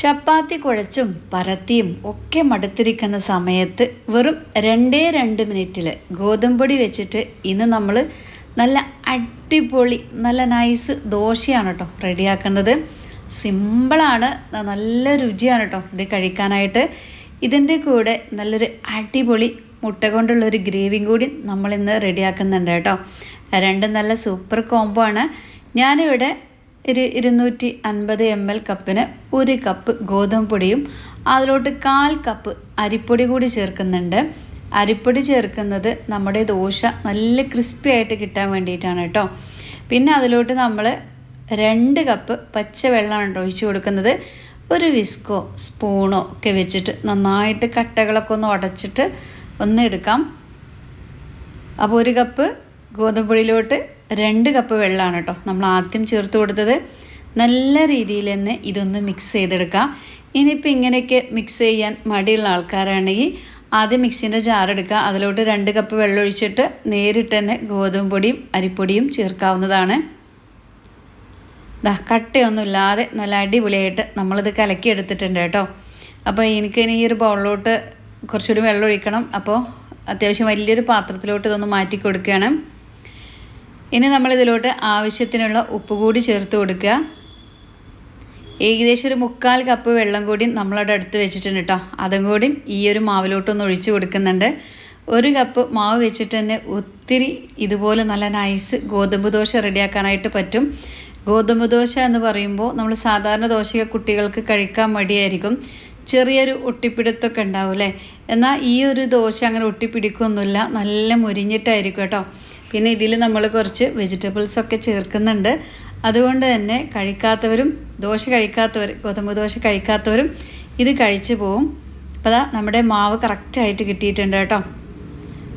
ചപ്പാത്തി കുഴച്ചും പരത്തിയും ഒക്കെ മടുത്തിരിക്കുന്ന സമയത്ത് വെറും രണ്ടേ രണ്ട് മിനിറ്റിൽ ഗോതമ്പൊടി വെച്ചിട്ട് ഇന്ന് നമ്മൾ നല്ല അടിപൊളി നല്ല നൈസ് ദോശയാണ് കേട്ടോ റെഡിയാക്കുന്നത്. സിമ്പിളാണ് നല്ല രുചിയാണ് കേട്ടോ ഇത് കഴിക്കാനായിട്ട്. ഇതിന്റെ കൂടെ നല്ലൊരു അടിപൊളി മുട്ട കൊണ്ടുള്ളൊരു ഗ്രേവിയും കൂടി നമ്മളിന്ന് റെഡിയാക്കുന്നുണ്ട് കേട്ടോ രണ്ടും നല്ല സൂപ്പർ കോംബോ ആണ്. ഞാനിവിടെ ഒരു ഇരുന്നൂറ്റി അൻപത് എം എൽ കപ്പിന് ഒരു കപ്പ് ഗോതമ്പ് പൊടിയും അതിലോട്ട് കാൽ കപ്പ് അരിപ്പൊടി കൂടി ചേർക്കുന്നുണ്ട്. അരിപ്പൊടി ചേർക്കുന്നത് നമ്മുടെ ദോശ നല്ല ക്രിസ്പി ആയിട്ട് കിട്ടാൻ വേണ്ടിയിട്ടാണ് കേട്ടോ. പിന്നെ അതിലോട്ട് നമ്മൾ രണ്ട് കപ്പ് പച്ച വെള്ളമാണ് കേട്ടോ ഒഴിച്ച് കൊടുക്കുന്നത്. ഒരു വിസ്കോ സ്പൂണോ ഒക്കെ വെച്ചിട്ട് നന്നായിട്ട് കട്ടകളൊക്കെ ഒന്ന് ഉടച്ചിട്ട് ഒന്ന് എടുക്കാം. അപ്പോൾ ഒരു കപ്പ് ഗോതമ്പൊടിയിലോട്ട് രണ്ട് കപ്പ് വെള്ളമാണ് കേട്ടോ. നമ്മൾ ആദ്യം ചേർത്ത് കൊടുത്തത്. നല്ല രീതിയിൽ തന്നെ ഇതൊന്ന് മിക്സ് ചെയ്തെടുക്കാം. ഇനിയിപ്പോൾ ഇങ്ങനെയൊക്കെ മിക്സ് ചെയ്യാൻ മടിയുള്ള ആൾക്കാരാണെങ്കിൽ ആദ്യം മിക്സിന്റെ ജാറെടുക്കുക അതിലോട്ട് രണ്ട് കപ്പ് വെള്ളം ഒഴിച്ചിട്ട് നേരിട്ട് തന്നെ ഗോതമ്പ് പൊടിയും അരിപ്പൊടിയും ചേർക്കാവുന്നതാണ്. ദാ കട്ടയൊന്നുമില്ലാതെ നല്ല അടിപൊളിയായിട്ട് നമ്മളിത് കലക്കി എടുത്തിട്ടുണ്ട് കേട്ടോ. അപ്പോൾ എനിക്ക് ഇനി ഈ ഒരു ബൗളിലോട്ട് കുറച്ചുകൂടി വെള്ളം ഒഴിക്കണം. അപ്പോൾ അത്യാവശ്യം വലിയൊരു പാത്രത്തിലോട്ട് ഇതൊന്ന് മാറ്റി കൊടുക്കുകയാണ്. ഇനി നമ്മളിതിലോട്ട് ആവശ്യത്തിനുള്ള ഉപ്പ് കൂടി ചേർത്ത് കൊടുക്കുക. ഏകദേശം ഒരു മുക്കാൽ കപ്പ് വെള്ളം കൂടി നമ്മളവിടെ അടുത്ത് വെച്ചിട്ടുണ്ട് കേട്ടോ അതും കൂടി ഈ ഒരു മാവിലോട്ടൊന്ന് ഒഴിച്ച് കൊടുക്കുന്നുണ്ട്. ഒരു കപ്പ് മാവ് വെച്ചിട്ട് തന്നെ ഒത്തിരി ഇതുപോലെ നല്ല നൈസ് ഗോതമ്പ് ദോശ റെഡിയാക്കാനായിട്ട് പറ്റും. ഗോതമ്പ് ദോശ എന്ന് പറയുമ്പോൾ നമ്മൾ സാധാരണ ദോശയൊക്കെ കുട്ടികൾക്ക് കഴിക്കാൻ മടിയായിരിക്കും. ചെറിയൊരു ഒട്ടിപ്പിടുത്തൊക്കെ ഉണ്ടാവും അല്ലേ? എന്നാൽ ഈ ഒരു ദോശ അങ്ങനെ ഒട്ടിപ്പിടിക്കൊന്നുമില്ല. നല്ല മുരിഞ്ഞിട്ടായിരിക്കും കേട്ടോ. പിന്നെ ഇതിൽ നമ്മൾ കുറച്ച് വെജിറ്റബിൾസൊക്കെ ചേർക്കുന്നുണ്ട്. അതുകൊണ്ട് തന്നെ കഴിക്കാത്തവരും ദോശ കഴിക്കാത്തവർ ഗോതമ്പ് ദോശ കഴിക്കാത്തവരും ഇത് കഴിച്ചു പോവും. അപ്പോൾ അതാ നമ്മുടെ മാവ് കറക്റ്റായിട്ട് കിട്ടിയിട്ടുണ്ട് കേട്ടോ.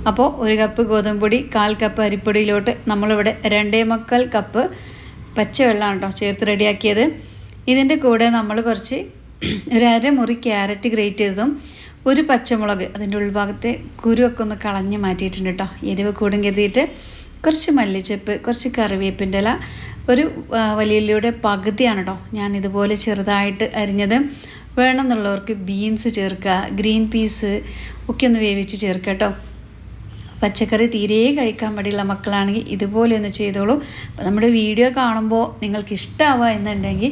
അപ്പോൾ ഒരു കപ്പ് ഗോതമ്പ് പൊടി കാൽ കപ്പ് അരിപ്പൊടിയിലോട്ട് നമ്മളിവിടെ രണ്ടേ മക്കൾ കപ്പ് പച്ചവെള്ളമാണ് കേട്ടോ ചേർത്ത് റെഡിയാക്കിയത്. ഇതിന്റെ കൂടെ നമ്മൾ കുറച്ച് ഒരു അരമുറി ക്യാരറ്റ് ഗ്രേറ്റ് ചെയ്തതും ഒരു പച്ചമുളക് അതിന്റെ ഉൾഭാഗത്തെ കുരുവൊക്കെ ഒന്ന് കളഞ്ഞ് മാറ്റിയിട്ടുണ്ട് കേട്ടോ. എരിവ് കൂടും കരുതിയിട്ട് കുറച്ച് മല്ലിച്ചപ്പ് കുറച്ച് കറിവേപ്പിന്റെ ഇല ഒരു വലിയുള്ളിയുടെ പകുതിയാണ് കേട്ടോ ഞാൻ ഇതുപോലെ ചെറുതായിട്ട് അരിഞ്ഞത്. വേണമെന്നുള്ളവർക്ക് ബീൻസ് ചേർക്കുക ഗ്രീൻ പീസ് ഒക്കെ ഒന്ന് വേവിച്ച് ചേർക്കുക കേട്ടോ. പച്ചക്കറി തീരെ കഴിക്കാൻ മടിയുള്ള മക്കളാണെങ്കിൽ ഇതുപോലെ ഒന്ന് ചെയ്തോളൂ. അപ്പോൾ നമ്മുടെ വീഡിയോ കാണുമ്പോൾ നിങ്ങൾക്ക് ഇഷ്ടമാവുക എന്നുണ്ടെങ്കിൽ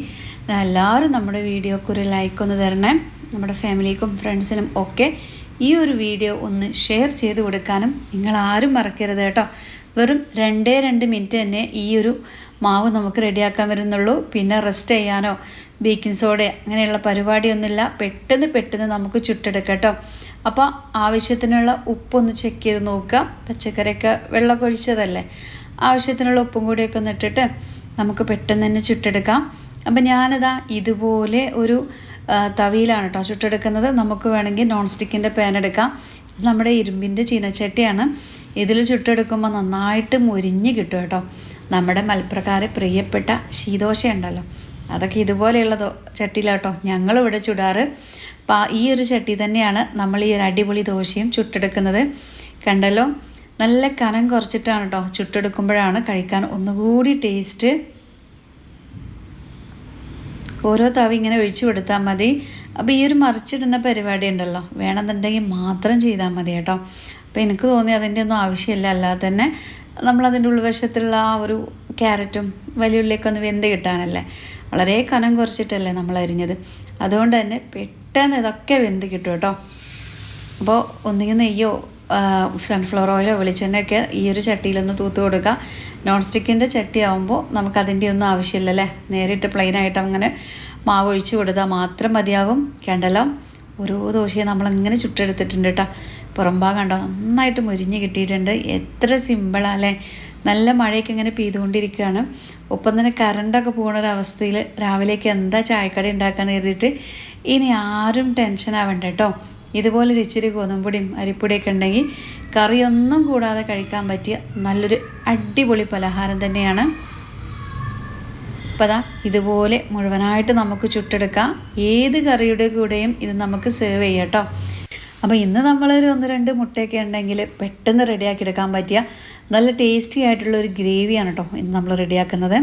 എല്ലാവരും നമ്മുടെ വീഡിയോക്ക് ഒരു ലൈക്ക് ഒന്ന് തരണേ. നമ്മുടെ ഫാമിലിക്കും ഫ്രണ്ട്സിനും ഒക്കെ ഈ ഒരു വീഡിയോ ഒന്ന് ഷെയർ ചെയ്ത് കൊടുക്കാനും നിങ്ങൾ ആരും മറക്കരുത് കേട്ടോ. വെറും രണ്ടേ രണ്ട് മിനിറ്റ് തന്നെ ഈ ഒരു മാവ് നമുക്ക് റെഡിയാക്കാൻ വരുന്നുള്ളൂ. പിന്നെ റെസ്റ്റ് ചെയ്യാനോ ബേക്കിംഗ് സോഡ അങ്ങനെയുള്ള പരിപാടിയൊന്നുമില്ല. പെട്ടെന്ന് പെട്ടെന്ന് നമുക്ക് ചുട്ടെടുക്കാം കേട്ടോ. അപ്പോൾ ആവശ്യത്തിനുള്ള ഉപ്പൊന്ന് ചെക്ക് ചെയ്ത് നോക്കുക. പച്ചക്കറിയൊക്കെ വെള്ളമൊക്കെ ഒഴിച്ചതല്ലേ? ആവശ്യത്തിനുള്ള ഉപ്പും കൂടിയൊക്കെ ഒന്ന് ഇട്ടിട്ട് നമുക്ക് പെട്ടെന്ന് തന്നെ ചുട്ടെടുക്കാം. അപ്പം ഞാനിതാ ഇതുപോലെ ഒരു തവിയിലാണ് കേട്ടോ ചുട്ടെടുക്കുന്നത്. നമുക്ക് വേണമെങ്കിൽ നോൺ സ്റ്റിക്കിന്റെ പാൻ എടുക്കാം നമ്മുടെ ഇരുമ്പിന്റെ ചീനച്ചട്ടിയാണ്. ഇതിൽ ചുട്ടെടുക്കുമ്പോൾ നന്നായിട്ട് മുരിഞ്ഞ് കിട്ടും കേട്ടോ. നമ്മുടെ മലപ്രക്കാരെ പ്രിയപ്പെട്ട ശീതോശ ഉണ്ടല്ലോ അതൊക്കെ ഇതുപോലെയുള്ളതോ ചട്ടിയിലാട്ടോ ഞങ്ങളിവിടെ ചുടാറ്. അപ്പോൾ ഈ ഒരു ചട്ടി തന്നെയാണ് നമ്മൾ ഈ ഒരു അടിപൊളി ദോശയും ചുട്ടെടുക്കുന്നത്. കണ്ടല്ലോ? നല്ല കനം കുറച്ചിട്ടാണ് കേട്ടോ ചുട്ടെടുക്കുമ്പോഴാണ് കഴിക്കാൻ ഒന്നുകൂടി ടേസ്റ്റ് ഓരോ തവി ഇങ്ങനെ ഒഴിച്ചു കൊടുത്താൽ മതി. അപ്പോൾ ഈ ഒരു മറിച്ചിടുന്ന പരിപാടി ഉണ്ടല്ലോ. വേണമെന്നുണ്ടെങ്കിൽ മാത്രം ചെയ്താൽ മതി കേട്ടോ. അപ്പോൾ എനിക്ക് തോന്നി അതിന്റെ ഒന്നും ആവശ്യമില്ല. അല്ലാതെ തന്നെ നമ്മളതിന്റെ ഉൾവശത്തുള്ള ആ ഒരു ക്യാരറ്റും വലിയുള്ളിയൊക്കെ ഒന്ന് വെന്ത് കിട്ടാനല്ലേ? വളരെ കനം കുറച്ചിട്ടല്ലേ നമ്മൾ അരിഞ്ഞത്. അതുകൊണ്ട് തന്നെ പെട്ടെന്ന് ഇതൊക്കെ വെന്ത് കിട്ടും കേട്ടോ. അപ്പോൾ ഒന്നുകിൽ നെയ്യോ സൺഫ്ലവർ ഓയിലോ വെളിച്ചെണ്ണയൊക്കെ ഈ ഒരു ചട്ടിയിലൊന്ന് തൂത്ത് കൊടുക്കുക. നോൺ സ്റ്റിക്കിന്റെ ചട്ടി ആകുമ്പോൾ നമുക്കതിന്റെ ഒന്നും ആവശ്യമില്ലല്ലേ? നേരിട്ട് പ്ലെയിനായിട്ട് അങ്ങനെ മാവ് ഒഴിച്ച് കൊടുത്താൽ മാത്രം മതിയാകും. കണ്ടല്ലോ? ഓരോ ദോശയും നമ്മളിങ്ങനെ ചുട്ടെടുത്തിട്ടുണ്ട് കേട്ടോ പുറംഭാഗം കണ്ടോ? നന്നായിട്ട് മുരിഞ്ഞ് കിട്ടിയിട്ടുണ്ട്. എത്ര സിമ്പിളാല്ലേ നല്ല മഴയൊക്കെ ഇങ്ങനെ പെയ്തുകൊണ്ടിരിക്കുകയാണ്. ഒപ്പം തന്നെ കറണ്ടൊക്കെ പോകുന്ന ഒരവസ്ഥയിൽ രാവിലേക്ക് എന്താ ചായക്കട ഉണ്ടാക്കാൻ കരുതിയിട്ട് ഇനി ആരും ടെൻഷൻ ആവണ്ട കേട്ടോ ഇതുപോലെ ഒരു ഇച്ചിരി ഗോതമ്പൊടിയും അരിപ്പൊടിയൊക്കെ ഉണ്ടെങ്കിൽ കറിയൊന്നും കൂടാതെ കഴിക്കാൻ പറ്റിയ നല്ലൊരു അടിപൊളി പലഹാരം തന്നെയാണ്. അപ്പോൾ ഇതുപോലെ മുഴുവനായിട്ട് നമുക്ക് ചുട്ടെടുക്കാം. ഏത് കറിയുടെ കൂടെയും ഇത് നമുക്ക് സെർവ് ചെയ്യാം കേട്ടോ അപ്പോൾ ഇന്ന് നമ്മളൊരു ഒന്ന് രണ്ട് മുട്ടയൊക്കെ ഉണ്ടെങ്കിൽ പെട്ടെന്ന് റെഡിയാക്കി എടുക്കാൻ പറ്റിയ നല്ല ടേസ്റ്റി ആയിട്ടുള്ള ഒരു ഗ്രേവിയാണ് കേട്ടോ ഇന്ന് നമ്മൾ റെഡിയാക്കുന്നത്.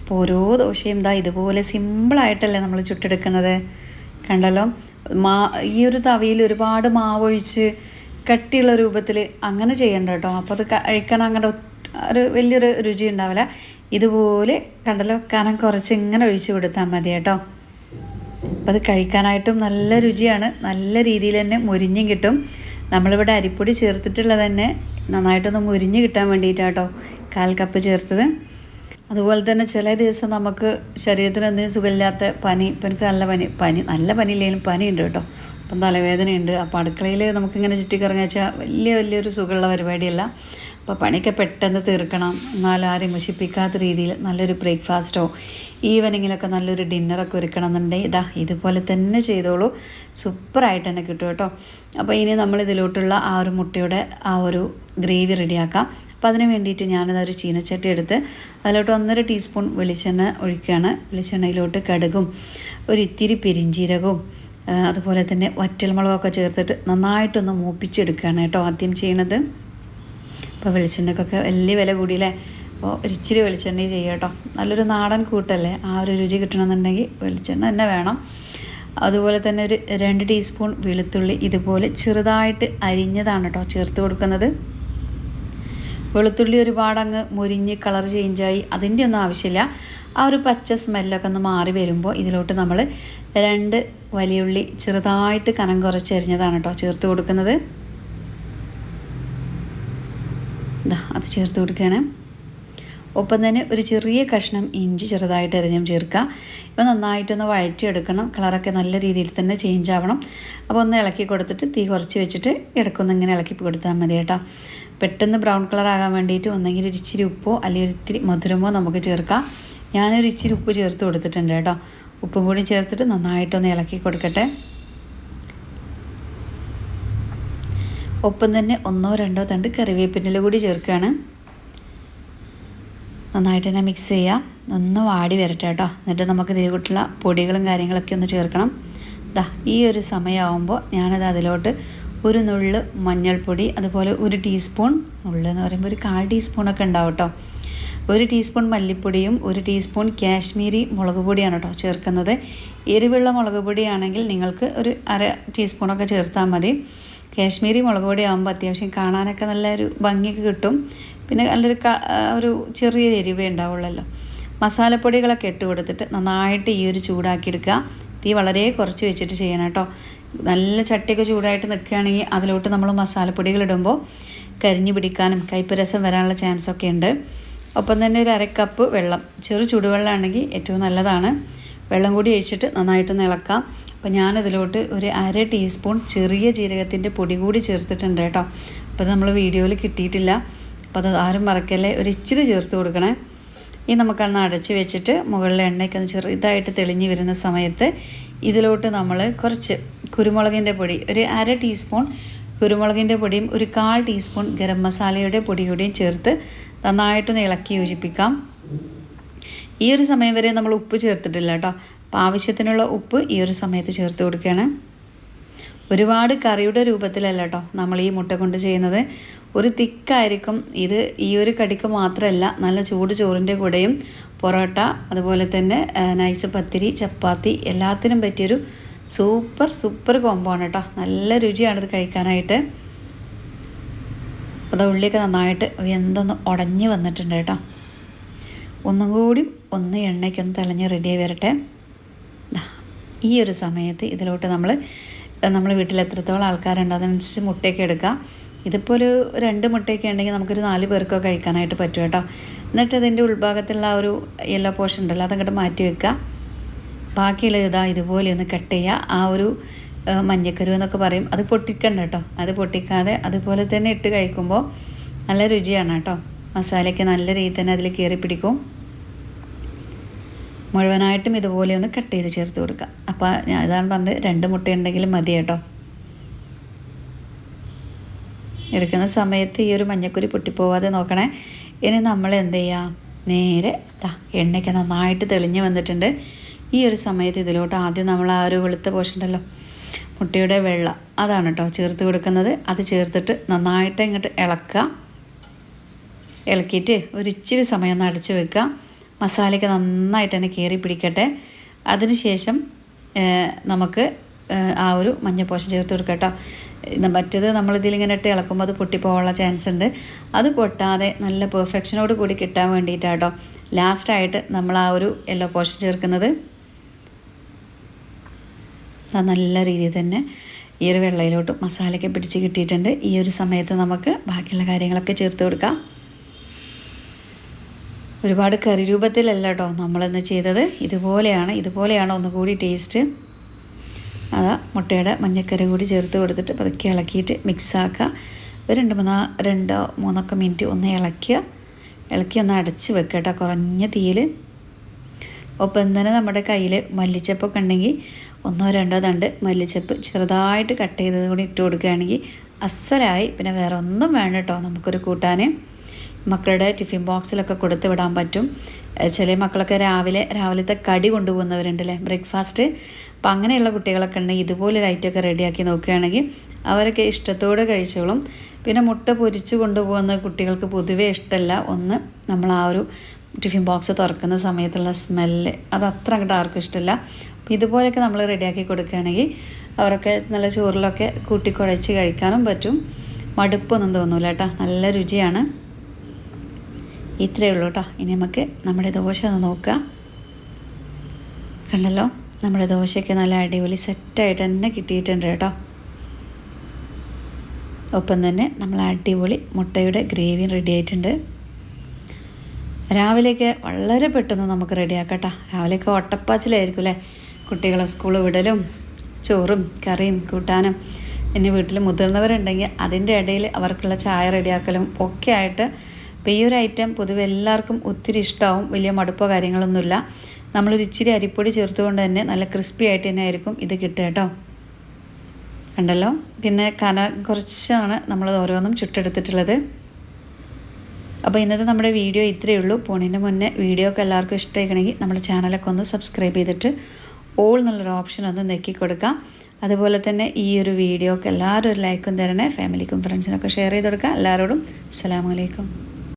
അപ്പോൾ ഓരോ ദോശയും ഇതാ ഇതുപോലെ സിമ്പിളായിട്ടല്ലേ നമ്മൾ ചുട്ടെടുക്കുന്നത്. കണ്ടല്ലോ? മാ ഈ ഒരു തവിയിൽ ഒരുപാട് മാവൊഴിച്ച് കട്ടിയുള്ള രൂപത്തിൽ അങ്ങനെ ചെയ്യണ്ട കേട്ടോ. അപ്പോൾ അത് കഴിക്കാൻ അങ്ങനെ ഒരു വലിയൊരു രുചി ഉണ്ടാവില്ല. ഇതുപോലെ കണ്ടല്ലോ കനം കുറച്ച് ഇങ്ങനെ ഒഴിച്ച് കൊടുത്താൽ മതി കേട്ടോ. അപ്പോൾ അത് കഴിക്കാനായിട്ടും നല്ല രുചിയാണ്. നല്ല രീതിയിൽ തന്നെ മുരിഞ്ഞും കിട്ടും. നമ്മളിവിടെ അരിപ്പൊടി ചേർത്തിട്ടുള്ളത് തന്നെ നന്നായിട്ടൊന്ന് മുരിഞ്ഞ് കിട്ടാൻ വേണ്ടിയിട്ടാണ് കേട്ടോ. കാൽ കപ്പ് ചേർത്തത്. അതുപോലെ തന്നെ ചില ദിവസം നമുക്ക് ശരീരത്തിന് എന്തെങ്കിലും സുഖമില്ലാത്ത പനി ഇപ്പം എനിക്ക് നല്ല പനി പനി നല്ല പനി ഇല്ലെങ്കിലും പനിയുണ്ട് കേട്ടോ. അപ്പം തലവേദനയുണ്ട്. അപ്പോൾ അടുക്കളയിൽ നമുക്കിങ്ങനെ ചുറ്റിക്കറങ്ങി വെച്ചാൽ വലിയ വലിയൊരു സുഖമുള്ള പരിപാടിയല്ല. അപ്പോൾ പണിയൊക്കെ പെട്ടെന്ന് തീർക്കണം. എന്നാലും ആരെയും മുഷിപ്പിക്കാത്ത രീതിയിൽ നല്ലൊരു ബ്രേക്ക്ഫാസ്റ്റോ ഈവനിങ്ങിലൊക്കെ നല്ലൊരു ഡിന്നറൊക്കെ ഒരുക്കണം എന്നുണ്ടെങ്കിൽ ഇതാ ഇതുപോലെ തന്നെ ചെയ്തോളൂ. സൂപ്പറായിട്ട് തന്നെ കിട്ടും കേട്ടോ. അപ്പോൾ ഇനി നമ്മൾ ഇതിലോട്ടുള്ള ആ ഒരു മുട്ടയുടെ ആ ഒരു ഗ്രേവി റെഡിയാക്കാം. അപ്പോൾ അതിന് വേണ്ടിയിട്ട് ഒരു ചീനച്ചട്ടി എടുത്ത് അതിലോട്ട് ഒന്നര ടീസ്പൂൺ വെളിച്ചെണ്ണ ഒഴിക്കുകയാണ്. വെളിച്ചെണ്ണയിലോട്ട് കടുകും ഒരു ഇത്തിരി പെരിഞ്ചീരകവും അതുപോലെ തന്നെ വറ്റൽമുളകൊക്കെ ചേർത്തിട്ട് നന്നായിട്ടൊന്ന് മൂപ്പിച്ചെടുക്കുകയാണ് കേട്ടോ ആദ്യം ചെയ്യണത്. അപ്പോൾ വെളിച്ചെണ്ണക്കൊക്കെ വലിയ വില കൂടിയില്ലേ? അപ്പോൾ ഒരിച്ചിരി വെളിച്ചെണ്ണ ചെയ്യുക കേട്ടോ. നല്ലൊരു നാടൻ കൂട്ടല്ലേ? ആ ഒരു രുചി കിട്ടണമെന്നുണ്ടെങ്കിൽ വെളിച്ചെണ്ണ തന്നെ വേണം. അതുപോലെ തന്നെ ഒരു രണ്ട് ടീസ്പൂൺ വെളുത്തുള്ളി ഇതുപോലെ ചെറുതായിട്ട് അരിഞ്ഞതാണ് കേട്ടോ ചേർത്ത് കൊടുക്കുന്നത്. വെളുത്തുള്ളി ഒരുപാട് അങ്ങ് മുരിഞ്ഞ് കളർ ചേഞ്ചായി അതിന്റെ ഒന്നും ആവശ്യമില്ല. ആ ഒരു പച്ച സ്മെല്ലൊക്കെ ഒന്ന് മാറി വരുമ്പോൾ ഇതിലോട്ട് നമ്മൾ രണ്ട് വലിയ ഉള്ളി ചെറുതായിട്ട് കനം കുറച്ചെറിഞ്ഞതാണ് കേട്ടോ ചേർത്ത് കൊടുക്കുന്നത്. അത് ചേർത്ത് കൊടുക്കുകയാണ്. ഒപ്പം തന്നെ ഒരു ചെറിയ കഷ്ണം ഇഞ്ചി ചെറുതായിട്ട് എറിഞ്ഞും ചേർക്കുക. ഇപ്പം നന്നായിട്ടൊന്ന് വഴറ്റിയെടുക്കണം. കളറൊക്കെ നല്ല രീതിയിൽ തന്നെ ചേഞ്ച് ആവണം. അപ്പോൾ ഒന്ന് ഇളക്കി കൊടുത്തിട്ട് തീ കുറച്ച് വെച്ചിട്ട് ഇടക്കൊന്ന് ഇങ്ങനെ ഇളക്കി കൊടുത്താൽ മതി കേട്ടോ. പെട്ടെന്ന് ബ്രൗൺ കളർ ആകാൻ വേണ്ടിയിട്ട് ഒന്നെങ്കിൽ ഒരു ഇച്ചിരി ഉപ്പോ അല്ലെങ്കിൽ ഒരിത്തിരി മധുരമോ നമുക്ക് ചേർക്കാം. ഞാനൊരു ഇച്ചിരി ഉപ്പ് ചേർത്ത് കൊടുത്തിട്ടുണ്ട് കേട്ടോ. ഉപ്പും കൂടി ചേർത്തിട്ട് നന്നായിട്ടൊന്ന് ഇളക്കി കൊടുക്കട്ടെ. ഒപ്പം തന്നെ ഒന്നോ രണ്ടോ തണ്ട് കറിവേപ്പിന്റെ കൂടി ചേർക്കുകയാണ്. നന്നായിട്ട് തന്നെ മിക്സ് ചെയ്യാം. ഒന്ന് വാടി വരട്ടെ കേട്ടോ. എന്നിട്ട് നമുക്ക് ഇതിലോട്ടുള്ള പൊടികളും കാര്യങ്ങളൊക്കെ ഒന്ന് ചേർക്കണം. ദാ ഈ ഒരു സമയമാകുമ്പോൾ ഞാനത് അതിലോട്ട് ഒരു നുള്ള് മഞ്ഞൾപ്പൊടി അതുപോലെ ഒരു ടീസ്പൂൺ നുള്ളെന്ന് പറയുമ്പോൾ ഒരു കാൽ ടീസ്പൂണൊക്കെ ഉണ്ടാവും കേട്ടോ. ഒരു ടീസ്പൂൺ മല്ലിപ്പൊടിയും ഒരു ടീസ്പൂൺ കാശ്മീരി മുളക് പൊടിയാണ് കേട്ടോ ചേർക്കുന്നത്. എരിവുള്ള മുളക് പൊടിയാണെങ്കിൽ നിങ്ങൾക്ക് ഒരു അര ടീസ്പൂണൊക്കെ ചേർത്താൽ മതി. കാശ്മീരി മുളക് പൊടി ആകുമ്പോൾ അത്യാവശ്യം കാണാനൊക്കെ നല്ലൊരു ഭംഗിയൊക്കെ കിട്ടും. പിന്നെ നല്ലൊരു ഒരു ചെറിയ എരിവേ ഉണ്ടാവുള്ളല്ലോ. മസാലപ്പൊടികളൊക്കെ ഇട്ട് കൊടുത്തിട്ട് നന്നായിട്ട് ഈ ഒരു ചൂടാക്കിയെടുക്കുക തീ വളരെ കുറച്ച് വെച്ചിട്ട് ചെയ്യണം കേട്ടോ. നല്ല ചട്ടിയൊക്കെ ചൂടായിട്ട് നിൽക്കുകയാണെങ്കിൽ അതിലോട്ട് നമ്മൾ മസാലപ്പൊടികൾ ഇടുമ്പോൾ കരിഞ്ഞു പിടിക്കാനും കയ്പ്പ് രസം വരാനുള്ള ചാൻസ് ഒക്കെ ഉണ്ട്. ഒപ്പം തന്നെ ഒരു അരക്കപ്പ് വെള്ളം. ചെറു ചൂടുവെള്ളമാണെങ്കിൽ ഏറ്റവും നല്ലതാണ്. വെള്ളം കൂടി ഒഴിച്ചിട്ട് നന്നായിട്ടൊന്ന് ഇളക്കാം. അപ്പോൾ ഞാനിതിലോട്ട് ഒരു അര ടീസ്പൂൺ ചെറിയ ജീരകത്തിന്റെ പൊടി കൂടി ചേർത്തിട്ടുണ്ട് കേട്ടോ. അപ്പോൾ നമ്മൾ വീഡിയോയിൽ കിട്ടിയിട്ടില്ല. അപ്പോൾ അത് ആരും മറക്കല്ലേ? ഒരു ഇച്ചിരി ചേർത്ത് കൊടുക്കണേ. ഈ നമുക്കൊന്ന് അടച്ച് വെച്ചിട്ട് മുകളിലെ എണ്ണയ്ക്ക് ഒന്ന് ചെറുതായിട്ട് തെളിഞ്ഞ് വരുന്ന സമയത്ത് ഇതിലോട്ട് നമ്മൾ കുറച്ച് കുരുമുളകിന്റെ പൊടി ഒരു അര ടീസ്പൂൺ കുരുമുളകിന്റെ പൊടിയും ഒരു കാൽ ടീസ്പൂൺ ഗരം മസാലയുടെ പൊടി കൂടിയും ചേർത്ത് നന്നായിട്ടൊന്ന് ഇളക്കി യോജിപ്പിക്കാം. ഈ ഒരു സമയം വരെ നമ്മൾ ഉപ്പ് ചേർത്തിട്ടില്ല കേട്ടോ. അപ്പോൾ ആവശ്യത്തിനുള്ള ഉപ്പ് ഈ ഒരു സമയത്ത് ചേർത്ത് കൊടുക്കുകയാണ്. ഒരുപാട് കറിയുടെ രൂപത്തിലല്ല കേട്ടോ നമ്മൾ ഈ മുട്ട കൊണ്ട് ചെയ്യുന്നത്. ഒരു തിക്കായിരിക്കും. ഇത് ഈ ഒരു കടിക്ക് മാത്രമല്ല നല്ല ചൂട് ചോറിന്റെ കൂടെയും പൊറോട്ട അതുപോലെ തന്നെ നൈസ് പത്തിരി ചപ്പാത്തി എല്ലാത്തിനും പറ്റിയൊരു സൂപ്പർ സൂപ്പർ കോംബോ ആണ് കേട്ടോ നല്ല രുചിയാണ് ഇത് കഴിക്കാനായിട്ട്. അപ്പോൾ അത് ഉള്ളിയൊക്കെ നന്നായിട്ട് എന്തൊന്ന് ഉടഞ്ഞ് വന്നിട്ടുണ്ട് കേട്ടോ. ഒന്നും കൂടി ഒന്ന് എണ്ണയ്ക്കൊന്ന് തിളഞ്ഞ് റെഡിയായി വരട്ടെ. ഈ ഒരു സമയത്ത് ഇതിലോട്ട് നമ്മൾ നമ്മൾ വീട്ടിൽ എത്രത്തോളം ആൾക്കാരുണ്ടോ അതിനനുസരിച്ച് മുട്ടയൊക്കെ എടുക്കുക ഇതിപ്പോൾ ഒരു രണ്ട് മുട്ടയൊക്കെ ഉണ്ടെങ്കിൽ നമുക്കൊരു നാല് പേർക്കോ കഴിക്കാനായിട്ട് പറ്റും കേട്ടോ. എന്നിട്ട് ഇതിന്റെ ഉൾഭാഗത്തുള്ള ആ ഒരു യെല്ലോ പോർഷൻ ഉണ്ടല്ലോ അതങ്ങോട്ട് മാറ്റി വെക്കുക ബാക്കിയുള്ള ഇതാ ഇതുപോലെ ഒന്ന് കട്ട് ചെയ്യുക ആ ഒരു മഞ്ഞക്കരു എന്നൊക്കെ പറയും. അത് പൊട്ടിക്കണ്ട കേട്ടോ അത് പൊട്ടിക്കാതെ അതുപോലെ തന്നെ ഇട്ട് കഴിക്കുമ്പോൾ നല്ല രുചിയാണ് കേട്ടോ മസാലയ്ക്ക് നല്ല രീതിയിൽ തന്നെ അതിൽ കയറി പിടിക്കും. മുഴുവനായിട്ടും ഇതുപോലെ ഒന്ന് കട്ട് ചെയ്ത് ചേർത്ത് കൊടുക്കുക അപ്പോൾ ഞാൻ ഇതാണ് പറഞ്ഞത് രണ്ട് മുട്ട ഉണ്ടെങ്കിലും മതി കേട്ടോ എടുക്കുന്ന സമയത്ത് ഈ ഒരു മഞ്ഞക്കുരി പൊട്ടിപ്പോവാതെ നോക്കണേ. ഇനി നമ്മൾ എന്ത് ചെയ്യുക നേരെ എണ്ണയ്ക്ക് നന്നായിട്ട് തെളിഞ്ഞ് വന്നിട്ടുണ്ട്. ഈ ഒരു സമയത്ത് ഇതിലോട്ട് ആദ്യം നമ്മൾ ആ ഒരു വെളുത്ത പോഷൻ ഉണ്ടല്ലോ മുട്ടയുടെ വെള്ള അതാണ് കേട്ടോ ചേർത്ത് കൊടുക്കുന്നത്. അത് ചേർത്തിട്ട് നന്നായിട്ട് ഇങ്ങോട്ട് ഇളക്കുക. ഇളക്കിയിട്ട് ഒരു ഇച്ചിരി സമയം ഒന്ന് അടച്ചു വെക്കുക. മസാലയ്ക്ക് നന്നായിട്ട് തന്നെ കയറി പിടിക്കട്ടെ. അതിനുശേഷം ശേഷം നമുക്ക് ആ ഒരു മഞ്ഞപ്പോശം ചേർത്ത് കൊടുക്കുക കേട്ടോ മറ്റേത് നമ്മൾ ഇതിലിങ്ങനെ ഇട്ട് ഇളക്കുമ്പോൾ അത് പൊട്ടിപ്പോകാനുള്ള ചാൻസ് ഉണ്ട്. അത് പൊട്ടാതെ നല്ല പെർഫെക്ഷനോട് കൂടി കിട്ടാൻ വേണ്ടിയിട്ടാട്ടോ ലാസ്റ്റായിട്ട് നമ്മൾ ആ ഒരു യെല്ലോ പോഷൻ ചേർക്കുന്നത്. നല്ല രീതിയിൽ തന്നെ ഈ ഒരു വെള്ളയിലോട്ട് മസാലയൊക്കെ പിടിച്ച് കിട്ടിയിട്ടുണ്ട്. ഈ ഒരു സമയത്ത് നമുക്ക് ബാക്കിയുള്ള കാര്യങ്ങളൊക്കെ ചേർത്ത് കൊടുക്കാം. ഒരുപാട് കറി രൂപത്തിലല്ല കേട്ടോ നമ്മളിന്ന് ചെയ്തത്. ഇതുപോലെയാണ് ഇതുപോലെയാണ് ഒന്നുകൂടി ടേസ്റ്റ്. അതാ മുട്ടയുടെ മഞ്ഞക്കറി കൂടി ചേർത്ത് കൊടുത്തിട്ട് പതുക്കെ ഇളക്കിയിട്ട് മിക്സാക്കുക ഒരു രണ്ട് മൂന്നാ രണ്ടോ മൂന്നൊക്കെ മിനിറ്റ് ഒന്ന് ഇളക്കുക ഇളക്കി ഒന്ന് അടച്ച് വെക്കുക കേട്ടോ കുറഞ്ഞ തീയിൽ. ഒപ്പം തന്നെ നമ്മുടെ കയ്യിൽ മല്ലിച്ചപ്പൊക്കെ ഉണ്ടെങ്കിൽ ഒന്നോ രണ്ടോ തണ്ട് മല്ലിച്ചപ്പ് ചെറുതായിട്ട് കട്ട് ചെയ്തത് കൂടി ഇട്ട് കൊടുക്കുകയാണെങ്കിൽ അസലായി. പിന്നെ വേറെ ഒന്നും വേണ്ട കേട്ടോ. നമുക്കൊരു കൂട്ടാൻ മക്കളുടെ ടിഫിൻ ബോക്സിലൊക്കെ കൊടുത്ത് വിടാൻ പറ്റും. ചില മക്കളൊക്കെ രാവിലെ രാവിലത്തെ കടി കൊണ്ടുപോകുന്നവരുണ്ടല്ലേ? ബ്രേക്ക്ഫാസ്റ്റ്. അപ്പം അങ്ങനെയുള്ള കുട്ടികളൊക്കെ ഉണ്ടെങ്കിൽ ഇതുപോലെ ലൈറ്റൊക്കെ റെഡിയാക്കി നോക്കുകയാണെങ്കിൽ അവരൊക്കെ ഇഷ്ടത്തോടെ കഴിച്ചോളും. പിന്നെ മുട്ട പൊരിച്ച് കൊണ്ടുപോകുന്ന കുട്ടികൾക്ക് പൊതുവേ ഇഷ്ടമല്ല. ഒന്ന് നമ്മൾ ആ ഒരു ടിഫിൻ ബോക്സ് തുറക്കുന്ന സമയത്തുള്ള സ്മെല്ല് അത് അത്ര അങ്ങോട്ട് ആർക്കും ഇഷ്ടമില്ല അപ്പോൾ ഇതുപോലെയൊക്കെ നമ്മൾ റെഡിയാക്കി കൊടുക്കുകയാണെങ്കിൽ അവരൊക്കെ നല്ല ചോറിലൊക്കെ കൂട്ടി കുഴച്ച് കഴിക്കാനും പറ്റും. മടുപ്പൊന്നും തോന്നൂല കേട്ടോ നല്ല രുചിയാണ്. ഇത്രയേ ഉള്ളൂ കേട്ടോ ഇനി നമുക്ക് നമ്മുടെ ദോശ ഒന്ന് നോക്കുക കണ്ടല്ലോ? നമ്മുടെ ദോശയ്ക്ക് നല്ല അടിപൊളി സെറ്റായിട്ട് തന്നെ കിട്ടിയിട്ടുണ്ട് കേട്ടോ. ഒപ്പം തന്നെ നമ്മൾ അടിപൊളി മുട്ടയുടെ ഗ്രേവിയും റെഡി ആയിട്ടുണ്ട്. രാവിലെയൊക്കെ വളരെ പെട്ടെന്ന് നമുക്ക് റെഡിയാക്കട്ടോ. രാവിലെയൊക്കെ ഒട്ടപ്പാച്ചിലായിരിക്കും അല്ലേ? കുട്ടികളെ സ്കൂൾ വിടലും ചോറും കറിയും കൂട്ടാനും. പിന്നെ വീട്ടിൽ മുതിർന്നവരുണ്ടെങ്കിൽ അതിന്റെ ഇടയിൽ അവർക്കുള്ള ചായ റെഡിയാക്കലും ഒക്കെ ആയിട്ട് അപ്പോൾ ഈ ഒരു ഐറ്റം പൊതുവെ എല്ലാവർക്കും ഒത്തിരി ഇഷ്ടമാവും. വലിയ മടുപ്പോ കാര്യങ്ങളൊന്നുമില്ല. നമ്മളൊരു ഇച്ചിരി അരിപ്പൊടി ചേർത്തുകൊണ്ട് തന്നെ നല്ല ക്രിസ്പി ആയിട്ട് തന്നെ ആയിരിക്കും ഇത് കിട്ടുക കേട്ടോ. കണ്ടല്ലോ? പിന്നെ കന കുറച്ചാണ് നമ്മൾ ഓരോന്നും ചുട്ടെടുത്തിട്ടുള്ളത്. അപ്പോൾ ഇന്നത്തെ നമ്മുടെ വീഡിയോ ഇത്രയേ ഉള്ളൂ. പോണിന്റെ മുന്നേ വീഡിയോ ഒക്കെ എല്ലാവർക്കും ഇഷ്ടമായിക്കണമെങ്കിൽ നമ്മുടെ ചാനലൊക്കെ ഒന്ന് സബ്സ്ക്രൈബ് ചെയ്തിട്ട് ഓൾ എന്നുള്ളൊരു ഓപ്ഷൻ ഒന്ന് നെക്കി കൊടുക്കാം. അതുപോലെ തന്നെ ഈ ഒരു വീഡിയോക്ക് എല്ലാവരും ഒരു ലൈക്കും തരണേ. ഫാമിലിക്കും ഫ്രണ്ട്സിനൊക്കെ ഷെയർ ചെയ്ത് കൊടുക്കുക എല്ലാവരോടും അസ്സലാമു അലൈക്കും.